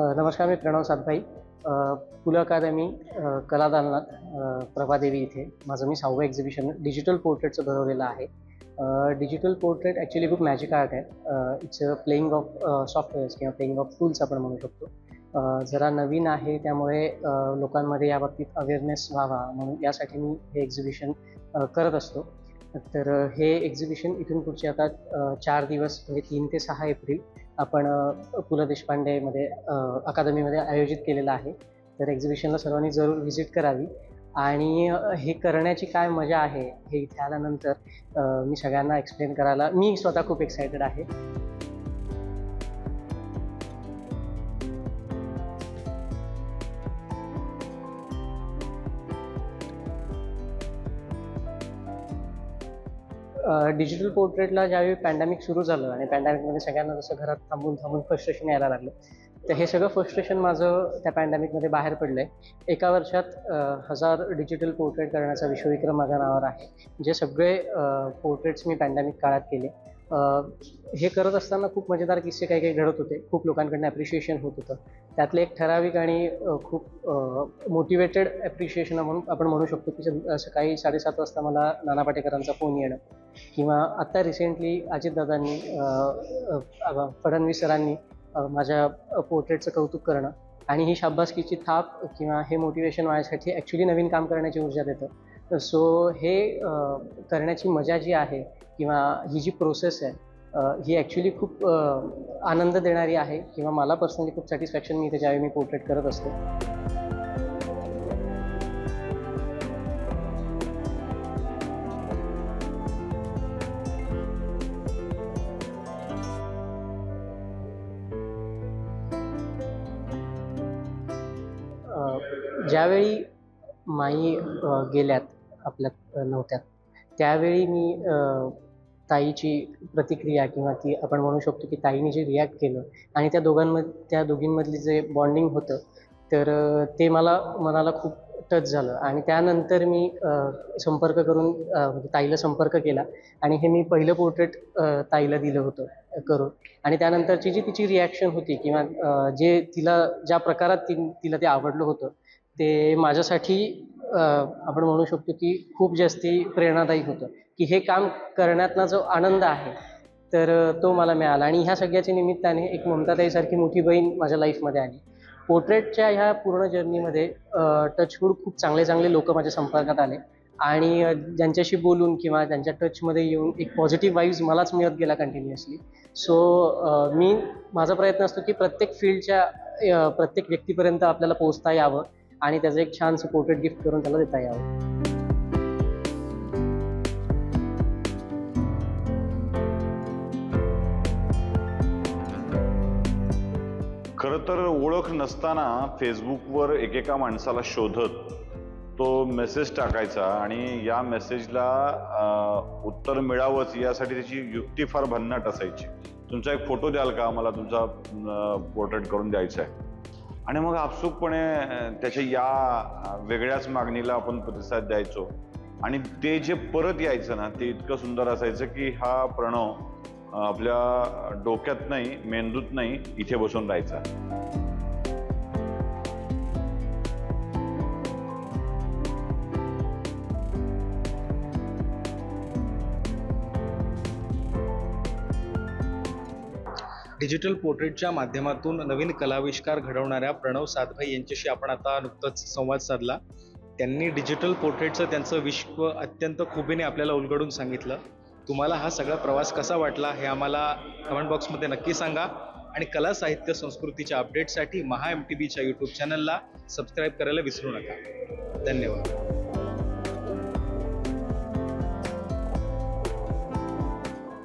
नमस्कार मी प्रणव सातभाई अ, पुल अकादमी अ, कला दालनात प्रभादेवी इथे. माझं मी सहावं एक्झिबिशन डिजिटल पोर्ट्रेटचं भरवलेलं आहे. डिजिटल पोर्ट्रेट ॲक्च्युली खूप मॅजिक आर्ट आहे. It's a playing of softwares किंवा प्लेईंग ऑफ टूल्स आपण म्हणू शकतो. जरा नवीन आहे त्यामुळे लोकांमध्ये या बाबतीत अवेअरनेस व्हावा म्हणून यासाठी मी हे एक्झिबिशन करत असतो. तर हे एक्झिबिशन इथून पुढचे आता चार दिवस म्हणजे तीन ते सहा एप्रिल आपण पु ल देशपांडेमध्ये अकादमीमध्ये आयोजित केलेलं आहे. तर एक्झिबिशनला सर्वांनी जरूर व्हिजिट करावी. आणि हे करण्याची काय मजा आहे हे इथे आल्यानंतर मी सगळ्यांना एक्सप्लेन करायला मी स्वतः खूप एक्सायटेड आहे. डिजिटल पोर्ट्रेटला ज्यावेळी पॅन्डेमिक सुरू झालं आणि पॅन्डेमिकमध्ये सगळ्यांना जसं घरात थांबून थांबून फ्रस्ट्रेशन यायला लागलं तर हे सगळं फ्रस्ट्रेशन माझं त्या पॅन्डेमिकमध्ये बाहेर पडलं आहे एका वर्षात हजार डिजिटल पोर्ट्रेट करण्याचा विश्वविक्रम माझ्या नावावर आहे जे सगळे पोर्ट्रेट्स मी पॅन्डेमिक काळात केले. हे करत असताना खूप मजेदार किस्से काही काही घडत होते. खूप लोकांकडनं ॲप्रिशिएशन होत होतं. त्यातलं एक ठराविक आणि खूप मोटिवेटेड ॲप्रिशिएशन म्हणून आपण म्हणू शकतो की सकाळी साडेसात वाजता मला नाना पाटेकरांचा फोन येणं किंवा आत्ता रिसेंटली अजितदादांनी फडणवीस सरांनी माझ्या पोर्ट्रेटचं कौतुक करणं आणि ही शाब्बासकीची थाप किंवा हे मोटिवेशन माझ्यासाठी ॲक्च्युली नवीन काम करण्याची ऊर्जा देतं. सो हे करण्याची मजा जी आहे किंवा ही जी प्रोसेस आहे ही ॲक्च्युली खूप आनंद देणारी आहे किंवा मला पर्सनली खूप सॅटिस्फॅक्शन मिळते ज्यावेळी मी पोर्ट्रेट करत असतो. ज्यावेळी माई गेल्यात आपल्या नव्हत्या. त्यावेळी मी ताईची प्रतिक्रिया किंवा ती आपण म्हणू शकतो की ताईने जे रिॲक्ट केलं आणि त्या दोघांमध्ये त्या दोघींमधली जे बॉन्डिंग होतं तर ते मला मनाला खूप टच झालं. आणि त्यानंतर मी संपर्क करून म्हणजे ताईला संपर्क केला आणि हे मी पहिलं पोर्ट्रेट ताईला दिलं होतं करून. आणि त्यानंतरची जी तिची रिॲक्शन होती किंवा जे तिला ज्या प्रकारात ती तिला ते आवडलं होतं ते माझ्यासाठी आपण म्हणू शकतो की खूप जास्ती प्रेरणादायी होतं. की हे काम करण्यातला जो आनंद आहे तर तो मला मिळाला. आणि ह्या सगळ्याच्या निमित्ताने एक ममताताईसारखी मोठी बहीण माझ्या लाईफमध्ये आली. पोर्ट्रेटच्या ह्या पूर्ण जर्नीमध्ये टचवूड खूप चांगले चांगले लोक माझ्या संपर्कात आले. आणि ज्यांच्याशी बोलून किंवा त्यांच्या टचमध्ये येऊन एक पॉझिटिव्ह वाईव्ज मलाच मिळत गेला कंटिन्युअसली सो मी माझा प्रयत्न असतो की प्रत्येक फील्डच्या प्रत्येक व्यक्तीपर्यंत आपल्याला पोहोचता यावं. आणि त्याचं एक छानसं पोर्ट्रेट गिफ्ट करून त्याला देता यावं. खरं तर ओळख नसताना फेसबुकवर एकेका माणसाला शोधत तो मेसेज टाकायचा आणि या मेसेजला उत्तर मिळावंच यासाठी त्याची युक्ती फार भन्नाट असायची. तुमचा एक फोटो द्याल का? मला तुमचा पोर्ट्रेट करून द्यायचा आहे. आणि मग आपसूकपणे त्याच्या या वेगळ्याच मागणीला आपण प्रतिसाद द्यायचो. आणि ते जे परत यायचं ना ते इतकं सुंदर असायचं की हा प्रणव आपल्या डोक्यात नाही मेंदूत नाही इथे बसून राहायचा. डिजिटल पोर्ट्रेटच्या माध्यमातून नवीन कलाविष्कार घडवणाऱ्या प्रणव सातभाई यांच्याशी आपण आता नुकताच संवाद साधला. त्यांनी डिजिटल पोर्ट्रेटचं त्यांचं विश्व अत्यंत खुबीने आपल्याला उलगडून सांगितलं. तुम्हाला हा सगळा प्रवास कसा वाटला हे आम्हाला कमेंट बॉक्समध्ये नक्की सांगा. आणि कला साहित्य संस्कृतीच्या अपडेटसाठी महा एम टी बीच्या यूट्यूब चॅनलला सबस्क्राईब करायला विसरू नका. धन्यवाद.